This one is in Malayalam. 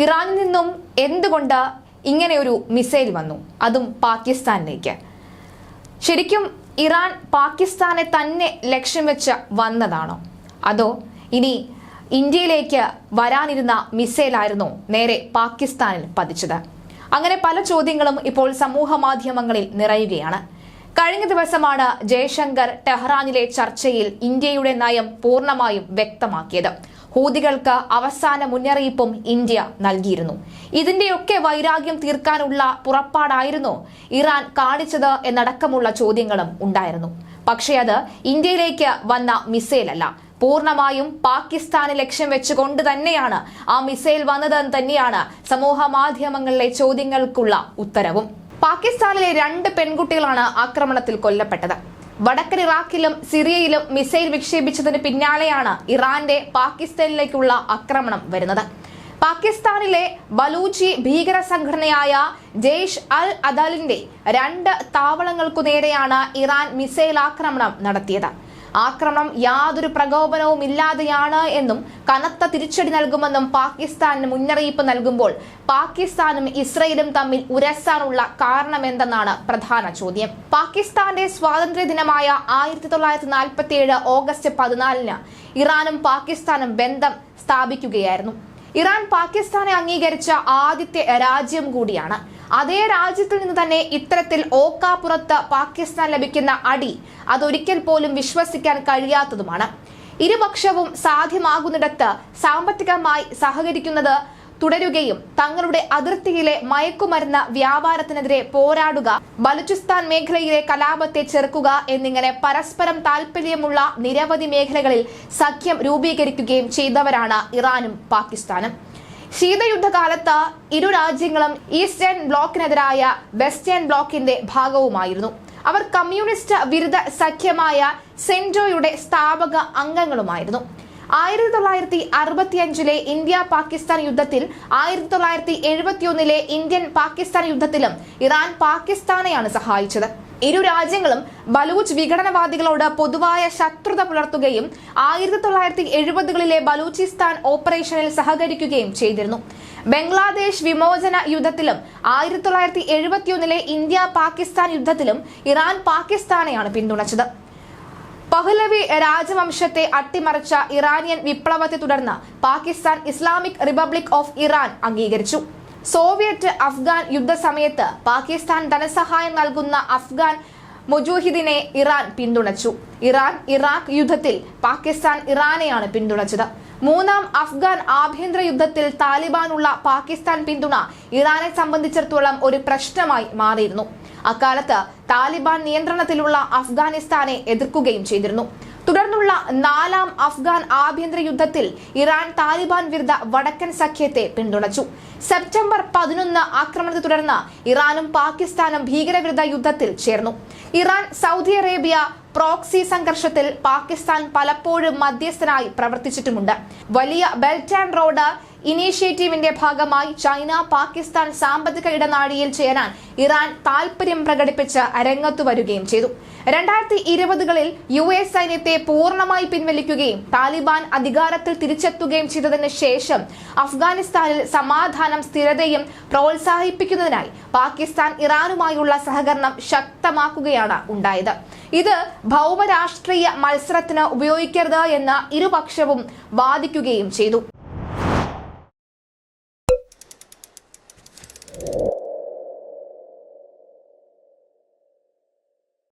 ഇറാനിൽ നിന്നും എന്തുകൊണ്ട് ഇങ്ങനെ ഒരു മിസൈൽ വന്നു? അതും പാകിസ്ഥാനിലേക്ക്. ശരിക്കും ഇറാൻ പാകിസ്ഥാനെ തന്നെ ലക്ഷ്യം വെച്ച് വന്നതാണോ? അതോ ഇനി ഇന്ത്യയിലേക്ക് വരാനിരുന്ന മിസൈലായിരുന്നു നേരെ പാകിസ്ഥാനിൽ പതിച്ചത്? അങ്ങനെ പല ചോദ്യങ്ങളും ഇപ്പോൾ സമൂഹ മാധ്യമങ്ങളിൽ നിറയുകയാണ്. കഴിഞ്ഞ ദിവസമാണ് ജയശങ്കർ ടെഹ്റാനിലെ ചർച്ചയിൽ ഇന്ത്യയുടെ നയം പൂർണമായും വ്യക്തമാക്കിയത്. ഹൂതികൾക്ക് അവസാന മുന്നറിയിപ്പും ഇന്ത്യ നൽകിയിരുന്നു. ഇതിന്റെയൊക്കെ വൈരാഗ്യം തീർക്കാനുള്ള പുറപ്പാടായിരുന്നു ഇറാൻ കാണിച്ചത് എന്നടക്കമുള്ള ചോദ്യങ്ങളും ഉണ്ടായിരുന്നു. പക്ഷേ അത് ഇന്ത്യയിലേക്ക് വന്ന മിസൈലല്ല. പൂർണമായും പാകിസ്ഥാനെ ലക്ഷ്യം വെച്ചുകൊണ്ട് തന്നെയാണ് ആ മിസൈൽ വന്നതെന്ന് തന്നെയാണ് സമൂഹ മാധ്യമങ്ങളിലെ ചോദ്യങ്ങൾക്കുള്ള ഉത്തരവും. പാകിസ്ഥാനിലെ രണ്ട് പെൺകുട്ടികളാണ് ആക്രമണത്തിൽ കൊല്ലപ്പെട്ടത്. വടക്കൻ ഇറാഖിലും സിറിയയിലും മിസൈൽ വിക്ഷേപിച്ചതിന് പിന്നാലെയാണ് ഇറാന്റെ പാകിസ്ഥാനിലേക്കുള്ള ആക്രമണം വരുന്നത്. പാകിസ്ഥാനിലെ ബലൂചി ഭീകര സംഘടനയായ ജെയ്ഷ് അൽ അദലിന്റെ രണ്ട് താവളങ്ങൾക്കു നേരെയാണ് ഇറാൻ മിസൈൽ ആക്രമണം നടത്തിയത്. ആക്രമണം യാതൊരു പ്രകോപനവും ഇല്ലാതെയാണ് എന്നും കനത്ത തിരിച്ചടി നൽകുമെന്നും പാകിസ്ഥാനിന് മുന്നറിയിപ്പ് നൽകുമ്പോൾ പാകിസ്ഥാനും ഇസ്രയേലും തമ്മിൽ ഉരസാനുള്ള കാരണമെന്തെന്നാണ് പ്രധാന ചോദ്യം. പാകിസ്ഥാന്റെ സ്വാതന്ത്ര്യ ദിനമായ ആയിരത്തി തൊള്ളായിരത്തി നാൽപ്പത്തി ഏഴ് ഓഗസ്റ്റ് പതിനാലിന് ഇറാനും പാകിസ്ഥാനും ബന്ധം സ്ഥാപിക്കുകയായിരുന്നു. ഇറാൻ പാകിസ്ഥാനെ അംഗീകരിച്ച ആദ്യത്തെ രാജ്യം കൂടിയാണ്. അതേ രാജ്യത്തിൽ നിന്ന് തന്നെ ഇത്തരത്തിൽ ഓക്കാപ്പുറത്ത് പാകിസ്ഥാൻ ലഭിക്കുന്ന അടി അതൊരിക്കൽ പോലും വിശ്വസിക്കാൻ കഴിയാത്തതുമാണ്. ഇരുപക്ഷവും സാധ്യമാകുന്നിടത്ത് സാമ്പത്തികമായി സഹകരിക്കുന്നത് തുടരുകയും തങ്ങളുടെ അതിർത്തിയിലെ മയക്കുമരുന്ന് വ്യാപാരത്തിനെതിരെ പോരാടുക ബലുചിസ്ഥാൻ മേഖലയിലെ കലാപത്തെ ചെറുക്കുക എന്നിങ്ങനെ പരസ്പരം താൽപര്യമുള്ള നിരവധി മേഖലകളിൽ സഖ്യം രൂപീകരിക്കുകയും ചെയ്തവരാണ് ഇറാനും പാകിസ്ഥാനും. ശീതയുദ്ധകാലത്ത് ഇരു രാജ്യങ്ങളും ഈസ്റ്റേൺ ബ്ലോക്കിനെതിരായ വെസ്റ്റേൺ ബ്ലോക്കിന്റെ ഭാഗവുമായിരുന്നു. അവർ കമ്മ്യൂണിസ്റ്റ് വിരുദ്ധ സഖ്യമായ സെന്റോയുടെ സ്ഥാപക അംഗങ്ങളുമായിരുന്നു. ആയിരത്തി തൊള്ളായിരത്തി അറുപത്തിയഞ്ചിലെ ഇന്ത്യ പാകിസ്ഥാൻ യുദ്ധത്തിൽ ആയിരത്തി തൊള്ളായിരത്തി എഴുപത്തിയൊന്നിലെ ഇന്ത്യൻ പാകിസ്ഥാൻ യുദ്ധത്തിലും ഇറാൻ പാകിസ്ഥാനെയാണ് സഹായിച്ചത്. ഇരു രാജ്യങ്ങളും ബലൂച്ച് വിഘടനവാദികളോട് പൊതുവായ ശത്രുത പുലർത്തുകയും ആയിരത്തി തൊള്ളായിരത്തി എഴുപതുകളിലെ ബലൂചിസ്ഥാൻ ഓപ്പറേഷനിൽ സഹകരിക്കുകയും ചെയ്തിരുന്നു. ബംഗ്ലാദേശ് വിമോചന യുദ്ധത്തിലും ആയിരത്തി തൊള്ളായിരത്തി എഴുപത്തിയൊന്നിലെ ഇന്ത്യ പാകിസ്ഥാൻ യുദ്ധത്തിലും ഇറാൻ പാകിസ്ഥാനെയാണ് പിന്തുണച്ചത്. പഹ്ലവി രാജവംശത്തെ അട്ടിമറിച്ച ഇറാനിയൻ വിപ്ലവത്തെ തുടർന്ന് Pakistan Islamic Republic of Iran അംഗീകരിച്ചു. സോവിയറ്റ് അഫ്ഗാൻ യുദ്ധസമയത്ത് പാകിസ്ഥാൻ ധനസഹായം നൽകുന്ന അഫ്ഗാൻ മുജൂഹിദിനെ ഇറാൻ പിന്തുണച്ചു. ഇറാൻ ഇറാഖ് യുദ്ധത്തിൽ പാകിസ്ഥാൻ ഇറാനെയാണ് പിന്തുണച്ചത്. മൂന്നാം അഫ്ഗാൻ ആഭ്യന്തര യുദ്ധത്തിൽ താലിബാനുള്ള പാകിസ്ഥാൻ പിന്തുണ ഇറാനെ സംബന്ധിച്ചിടത്തോളം ഒരു പ്രശ്നമായി മാറിയിരുന്നു. അക്കാലത്ത് താലിബാൻ നിയന്ത്രണത്തിലുള്ള അഫ്ഗാനിസ്ഥാനെ എതിർക്കുകയും ചെയ്തിരുന്നു. തുടർന്നുള്ള നാലാം അഫ്ഗാൻ ആഭ്യന്തര യുദ്ധത്തിൽ ഇറാൻ താലിബാൻ വിരുദ്ധ വടക്കൻ സഖ്യത്തെ പിന്തുണച്ചു. സെപ്റ്റംബർ പതിനൊന്ന് ആക്രമണത്തെ തുടർന്ന് ഇറാനും പാകിസ്ഥാനും ഭീകരവിരുദ്ധ യുദ്ധത്തിൽ ചേർന്നു. ഇറാൻ സൗദി അറേബ്യ പ്രോക്സി സംഘർഷത്തിൽ പാകിസ്ഥാൻ പലപ്പോഴും മധ്യസ്ഥനായി പ്രവർത്തിച്ചിട്ടുമുണ്ട്. വലിയ ബെൽറ്റ് ആൻഡ് റോഡ് ഇനീഷ്യേറ്റീവിന്റെ ഭാഗമായി ചൈന പാകിസ്ഥാൻ സാമ്പത്തിക ഇടനാഴിയിൽ ചേരാൻ ഇറാൻ താൽപര്യം പ്രകടിപ്പിച്ച് രംഗത്തു വരികയും ചെയ്തു. രണ്ടായിരത്തി ഇരുപതുകളിൽ യു എസ് സൈന്യത്തെ പൂർണമായി പിൻവലിക്കുകയും താലിബാൻ അധികാരത്തിൽ തിരിച്ചെത്തുകയും ചെയ്തതിനു ശേഷം അഫ്ഗാനിസ്ഥാനിൽ സമാധാനം സ്ഥിരതയും പ്രോത്സാഹിപ്പിക്കുന്നതിനായി പാകിസ്ഥാൻ ഇറാനുമായുള്ള സഹകരണം ശക്തമാക്കുകയാണ് ഉണ്ടായത്. ഇത് ഭൗമരാഷ്ട്രീയ മത്സരത്തിന് ഉപയോഗിക്കരുത് എന്ന് ഇരുപക്ഷവും വാദിക്കുകയും ചെയ്തു.